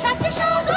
সাথে সাগর